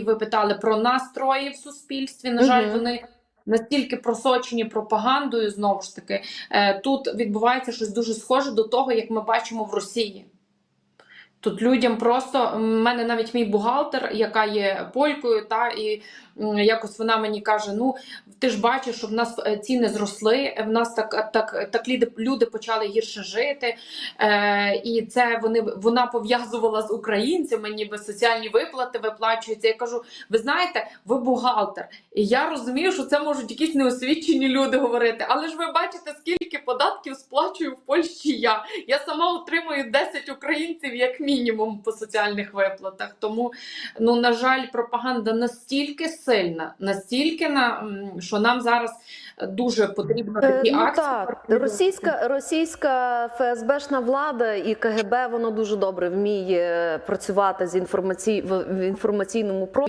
ви питали про настрої в суспільстві. На жаль, угу. вони настільки просочені пропагандою. Знову ж таки, е, тут відбувається щось дуже схоже до того, як ми бачимо в Росії. Тут людям просто У мене навіть мій бухгалтер, яка є полькою, та і якось вона мені каже: Ну ти ж бачиш, що в нас е, ціни зросли, в нас так, так, так люди, почали гірше жити. Е, і це вони вона пов'язувала з українцями, ніби соціальні виплати виплачуються. Я кажу: ви знаєте, ви бухгалтер, і я розумію, що це можуть якісь неосвічені люди говорити. Але ж ви бачите, скільки податків сплачую в Польщі я. Я сама отримую 10 українців як мінімум по соціальних виплатах. Тому, ну на жаль, пропаганда настільки сильна, настільки на що нам зараз дуже потрібно Е, такі Ну акції. так, російська, російська ФСБшна влада і КГБ воно дуже добре вміє працювати з інформацій в інформаційному просторі.